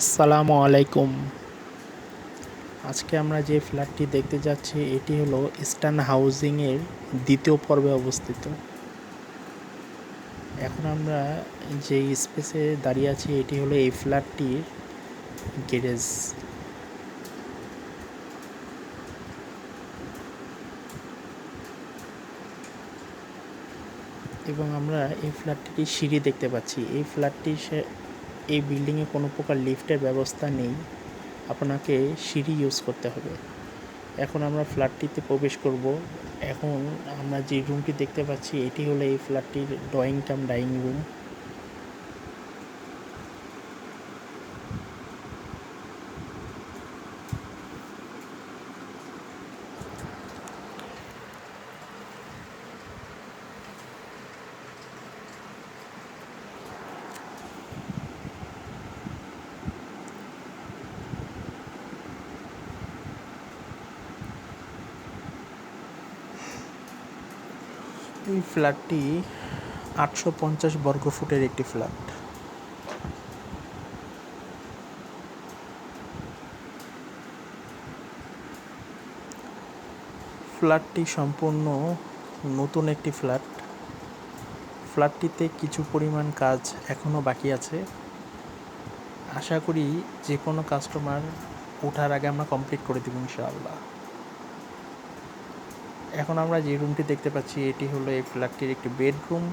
আসসালামু আলাইকুম। আজকে আমরা যে ফ্ল্যাটটি দেখতে যাচ্ছি, এটি হলো ইস্টার্ন হাউজিংয়ের দ্বিতীয় পর্বে অবস্থিত। এখন আমরা যে স্পেসে দাঁড়িয়ে আছি, এটি হলো এই ফ্ল্যাটটির গ্যারেজ। এবং আমরা এই ফ্ল্যাটটির সিঁড়ি দেখতে পাচ্ছি। এই ফ্ল্যাটটি এই বিল্ডিংয়ে কোনো প্রকার লিফটের ব্যবস্থা নেই। আপনাকে সিঁড়ি ইউজ করতে হবে। এখন আমরা ফ্ল্যাটটিতে প্রবেশ করব। এখন আমরা যে রুমটি দেখতে পাচ্ছি, এটি হলো এই ফ্ল্যাটটির ড্রয়িং কাম ডাইনিং রুম এই ফ্ল্যাটটি আটশো পঞ্চাশ বর্গ ফুটের একটি ফ্ল্যাট। ফ্ল্যাটটি সম্পূর্ণ নতুন একটি ফ্ল্যাট। ফ্ল্যাটটিতে কিছু পরিমাণ কাজ এখনও বাকি আছে। আশা করি যে কোনো কাস্টমার ওঠার আগে আমরা কমপ্লিট করে দেবো ইনশাআল্লাহ। এখন আমরা যে রুমটি দেখতে পাচ্ছি, এটি হলো এই ফ্ল্যাটটির একটি বেডরুম।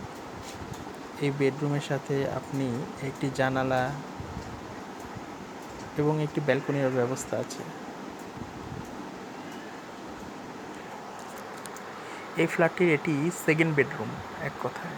এই বেডরুমের সাথে আপনি একটি জানালা এবং একটি ব্যালকনির ব্যবস্থা আছে। এই ফ্ল্যাটটির এটি সেকেন্ড বেডরুম এক কথায়।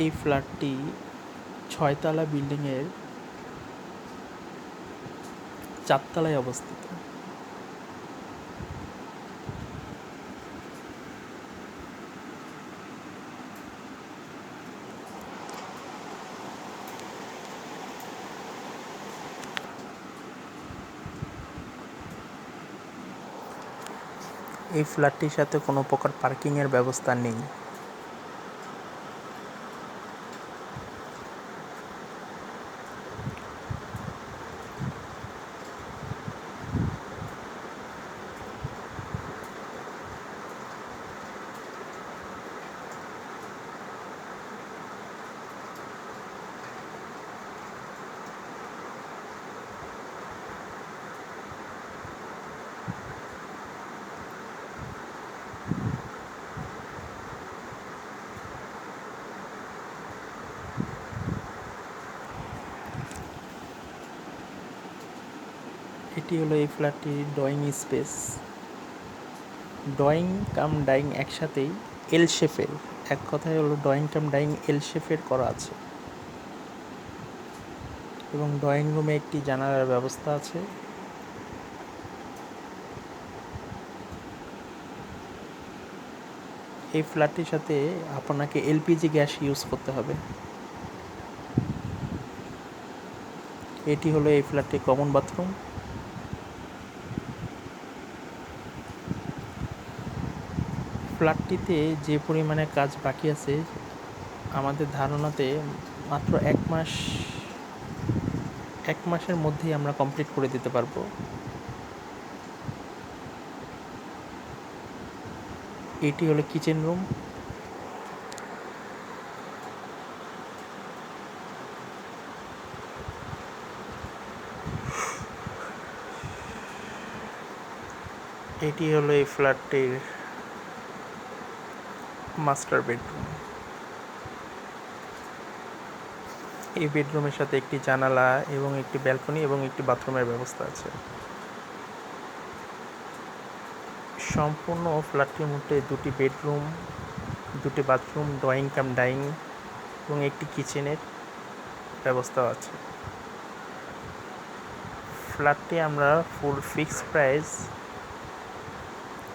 এই ফ্ল্যাটটি ছয়তলা বিল্ডিংয়ের চারতলায় অবস্থিত। এই ফ্ল্যাটটির সাথে কোনো প্রকার পার্কিংয়ের ব্যবস্থা নেই। এটি হলো এই ফ্ল্যাটটির drawing space. Drawing cum dining একসাথেই এল শেপের এক কথায় হলো ড্রয়িং কাম ডাইং এল শেপের করা আছে। এবং ড্রয়িং রুমে একটি জানালার ব্যবস্থা আছে। এই ফ্ল্যাটটির সাথে আপনাকে এলপিজি গ্যাস ইউজ করতে হবে। এটি হলো এই ফ্ল্যাটটির কমন বাথরুম। ফ্ল্যাটটিতে যে পরিমাণে কাজ বাকি আছে, আমাদের ধারণাতে মাত্র এক মাস, এক মাসের মধ্যেই আমরা কমপ্লিট করে দিতে পারব। এটি হলো কিচেন রুম। এটি হলো এই ফ্ল্যাটটির মাস্টার বেডরুম। এই বেডরুমের সাথে একটি জানালা এবং একটি ব্যালকনি এবং একটি বাথরুমের ব্যবস্থা আছে। সম্পূর্ণ ফ্ল্যাটটির মধ্যে দুটি বেডরুম, দুটি বাথরুম, ড্রয়িং কাম, ডাইনিং এবং একটি কিচেনের ব্যবস্থাও আছে। ফ্ল্যাটটি আমরা ফুল ফিক্স প্রাইস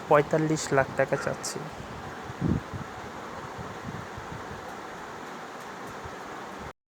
পঁয়তাল্লিশ লাখ টাকা চাচ্ছি।